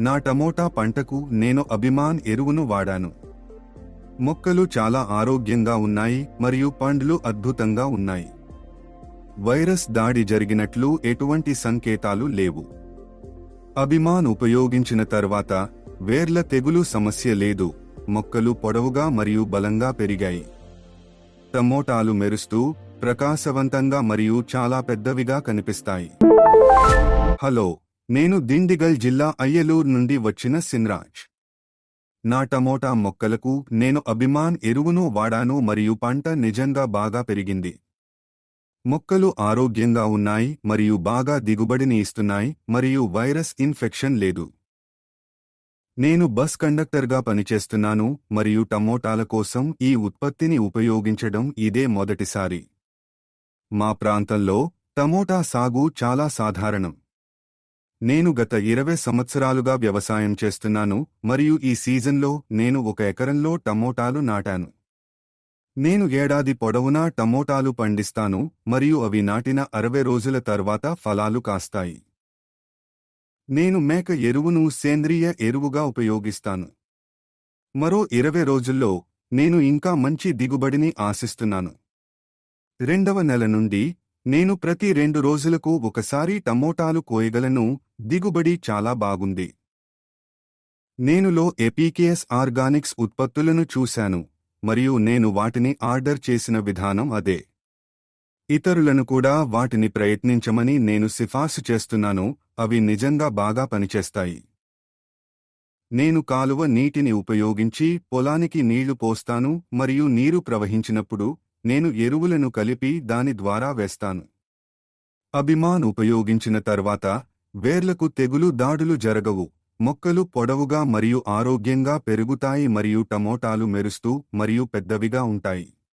నా టమోటా పంటకు నేను అభిమాన్ ఎరువును వాడాను. మొక్కలు చాలా ఆరోగ్యంగా ఉన్నాయి మరియు పండ్లు అద్భుతంగా ఉన్నాయి. వైరస్ దాడి జరిగినట్లు ఎటువంటి సంకేతాలు లేవు. అభిమాన్ ఉపయోగించిన తర్వాత వేర్ల తెగులు సమస్య లేదు మొక్కలు పొడవుగా మరియు బలంగా పెరిగాయి. టమోటాలు మెరుస్తూ ప్రకాశవంతంగా మరియు చాలా పెద్దవిగా కనిపిస్తాయి. హలో నేను దిండిగల్ జిల్లా అయ్యలూర్ నుండి వచ్చిన సిన్రాజ్. నా టమోటా మొక్కలకు నేను అభిమాన్ ఎరువును వాడాను మరియు పంట నిజంగా బాగా పెరిగింది. మొక్కలు ఆరోగ్యంగా ఉన్నాయి మరియు బాగా దిగుబడిని ఇస్తున్నాయి మరియు వైరస్ ఇన్ఫెక్షన్ లేదు. నేను బస్ కండక్టర్గా పనిచేస్తున్నాను మరియు టమోటాల కోసం ఈ ఉత్పత్తిని ఉపయోగించడం ఇదే మొదటిసారి. మా ప్రాంతంలో టమోటా సాగు చాలా సాధారణం. నేను గత ఇరవై సంవత్సరాలుగా వ్యవసాయం చేస్తున్నాను మరియు ఈ సీజన్లో నేను ఒక ఎకరంలో టమోటాలు నాటాను. నేను ఏడాది పొడవునా టమోటాలు పండిస్తాను మరియు అవి నాటిన అరవై రోజుల తర్వాత ఫలాలు కాస్తాయి. నేను మేక ఎరువును సేంద్రియ ఎరువుగా ఉపయోగిస్తాను. మరో ఇరవై రోజుల్లో నేను ఇంకా మంచి దిగుబడిని ఆశిస్తున్నాను. రెండవ నెల నుండి నేను ప్రతి రెండు రోజులకు ఒకసారి టమోటాలు కోయగలను దిగుబడి చాలా బాగుంది. నేనులో ఎపీకేఎస్ ఆర్గానిక్స్ ఉత్పత్తులను చూశాను మరియు నేను వాటిని ఆర్డర్ చేసిన విధానం అదే. ఇతరులను కూడా వాటిని ప్రయత్నించమని నేను సిఫార్సు చేస్తున్నాను అవి నిజంగా బాగా పనిచేస్తాయి. నేను కాలువ నీటిని ఉపయోగించి పొలానికి నీళ్ళు పోస్తాను మరియు నీరు ప్రవహించినప్పుడు నేను ఎరువులను కలిపి దాని ద్వారా వేస్తాను. అభిమాన్ ఉపయోగించిన తర్వాత వేర్లకు తెగులు దాడులు జరగవు. మొక్కలు పొడవుగా మరియు ఆరోగ్యంగా పెరుగుతాయి మరియు టమోటాలు మెరుస్తూ మరియు పెద్దవిగా ఉంటాయి.